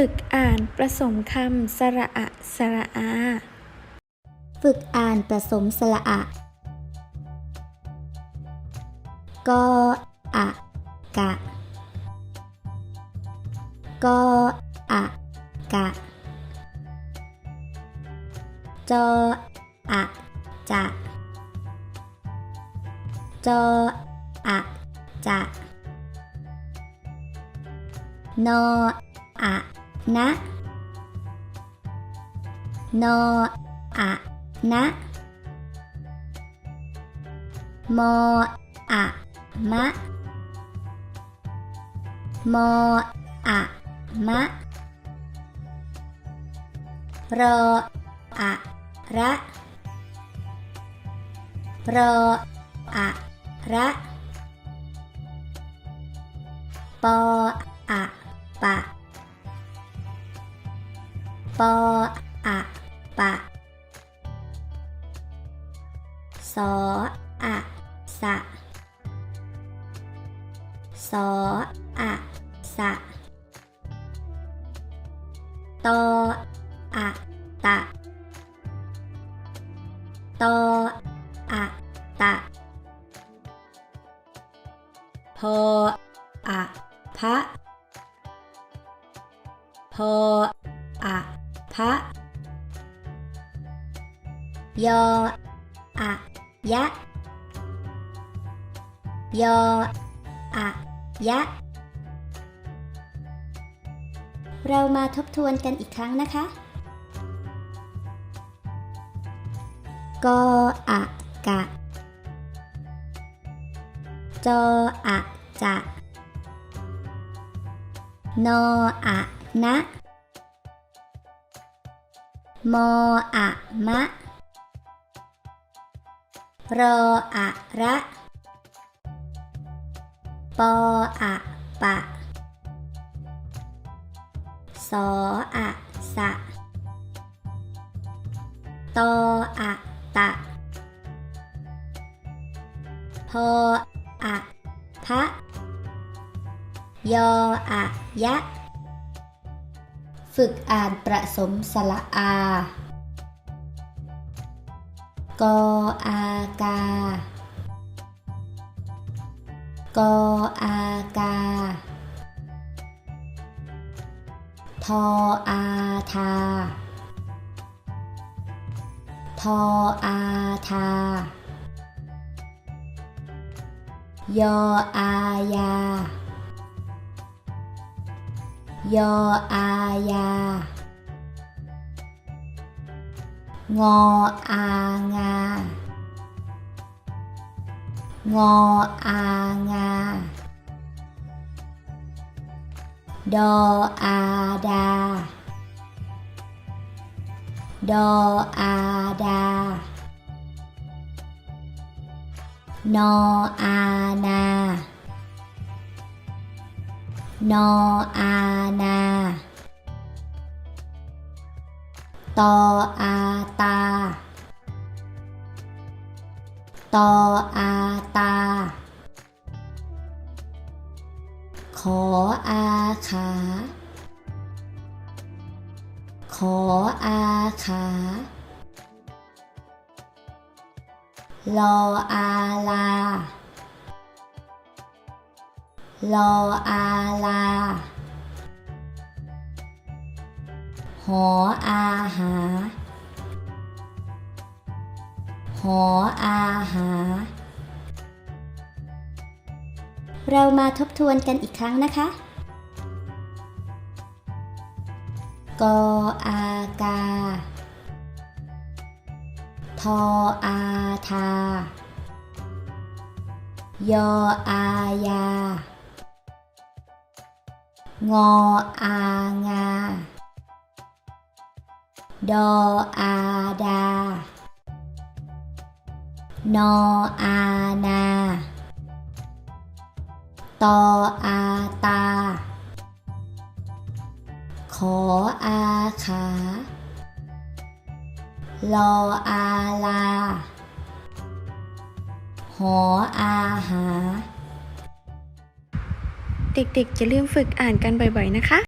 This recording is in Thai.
ฝึกอ่านผสมคำสระอะสระอา ฝึกอ่านผสมสระอะกออะกะกออะกะจออะจะจออะจะนออะ นะ นออะนะ มออะมะ มออะมะ รออะระรออะระปออะปะ ปออะปะสออะสะสออะสะตออะตะตออะตะพออะพะพออะ พะยออะยะ ยออะยะ เรามาทบทวนกันอีกครั้งนะคะ กออะกะ จออะจะ นออะนะ มออะมะ รออะระ ปออะปะ สออะสะ ตออะตะ พออะพะ ยออะยะ ฝึกอ่านประสมสระอา กออากา กออากา ทออาทา ทออาทายออายา ยออายางออางางออางา นออานาตออาตา ตออาตา ขออาขา ขออาขา ลออาลา ลออาลา หออาหา หออาหา เรามาทบทวนกันอีกครั้งนะคะ กออากา ทออาทายออายา งออางา ดออาดา นออานา ตออาตา ขออาขา ลออาลา หออาหา เด็กๆอย่าลืมฝึกอ่านกันบ่อยๆนะคะ